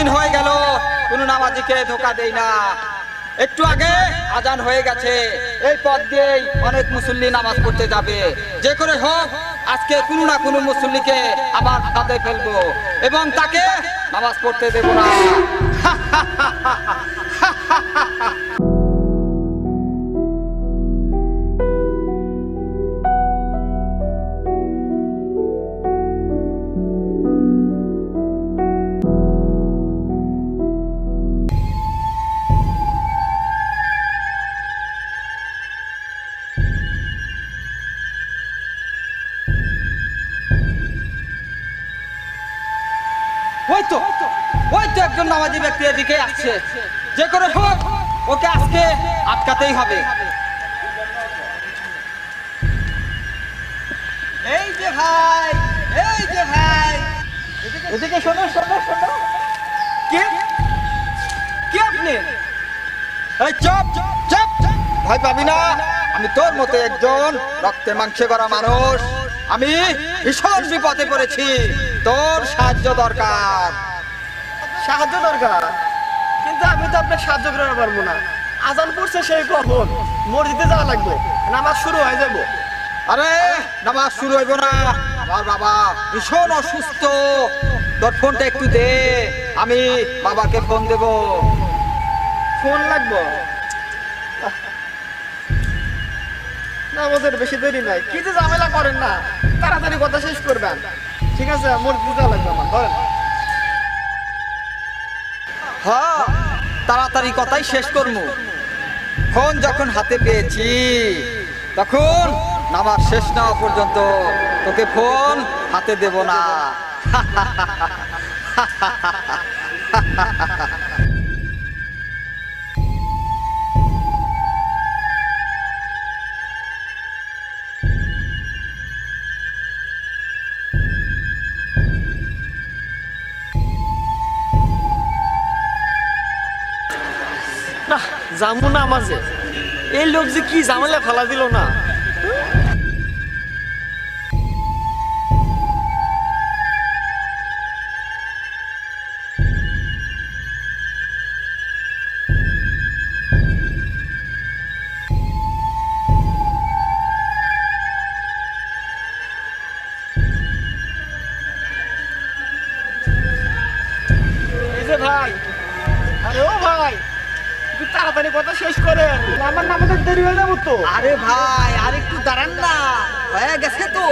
দিন হয়ে গেল, কোনো নামাজিকে ধোকা দেই না। একটু আগে আজান হয়ে গেছে, এই পথ দিয়েই অনেক মুসল্লি নামাজ পড়তে যাবে। যে করে হোক, আজকে কোনো না কোনো মুসল্লিকে আবার ফেলব, এবং তাকে নামাজ পড়তে দেব না। ওই তো ওই তো একজন নামাজি ব্যক্তি এদিকে আসছে। যে করে হোক ওকে আজকে আটকাতেই হবে। এই যে ভাই, এই যে ভাই। এদিকে শোনো শোনো শোনো। কে? কে আপনি? এই চপ চপ ভয় পাবি না। আমি তোর মতো একজন রক্তে মাংসে করা মানুষ। আমি ভীষণ বিপদে পড়েছি। তোর সাহায্য দরকার। সাহায্য দরকার? কিন্তু আমি তো আপনার সাহায্য করতে পারব না। আজান পড়ছে সেই কখন? মসজিদে যাওয়া লাগবে নামাজ শুরু হয়ে যাব। আরে নামাজ শুরু হইব না। আমার বাবা ভীষণ অসুস্থ। তোর ফোনটা একটু দে। আমি বাবাকে ফোন দেব। ফোন লাগবো? নামাজের বেশি দেরি নাই। কি যে ঝামেলা করেন না, তাড়াতাড়ি কথা শেষ করবেন। ঠিক আছে মসজিদে যাওয়া লাগবে আমার, ধরেন। হ্যাঁ তাড়াতাড়ি কথাই শেষ করব ফোন যখন হাতে পেয়েছি, তখন নামাজ শেষ না পর্যন্ত তোকে ফোন হাতে দেব না। যাব না মাঝে এই লোক যে কি ঝামেলা ফেলা দিল না? ভাই তাড়াতাড়ি কথা শেষ করে আমার নামাজের দেরি হয়ে যাব তো। আরে ভাই আর একটু দাঁড়ান না। হয়ে গেছে তো।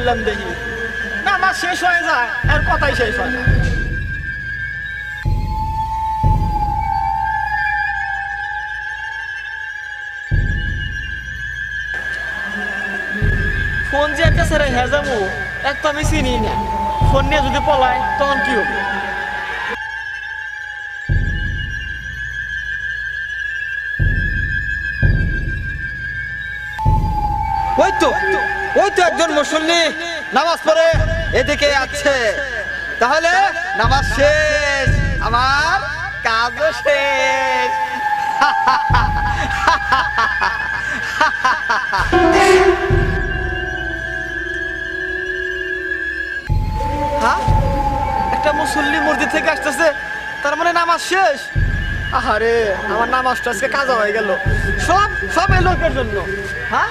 বললাম দেখি। না আমার শেষ হয়ে যায়, আর কথাই শেষ হয় না। ফোন যে একটা ছেড়ে হ্যাঁ যাব এক তো আমি চিনি না। ফোন নিয়ে যদি পলায়, তখন কি হবে? ওই তো ওই তো একজন মুসল্লি নামাজ পড়ে, এদিকে আছে। তাহলে নামাজ শেষ, আমার কাজও শেষ। হ্যাঁ? একটা মুসল্লি মসজিদ থেকে আসতেছে, তার মানে নামাজ শেষ? আহারে, আমার নামাজটা আজকে কাজা হয়ে গেল। সব সব এই লোকের জন্য। হ্যাঁ?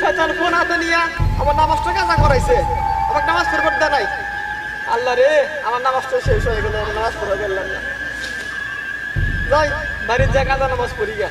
শয়তান ফোন হাতে নিয়ে আমার নামাজটা কাজা করাইছে। আমাকে নামাজ পড়বার দেয় নাই। আল্লাহ রে, আমার নামাজটা শেষ হয়ে গেল, আমার নামাজ পড়া গেলাম না। যাই, বাড়ির জায়গা নামাজ পড়ি গা।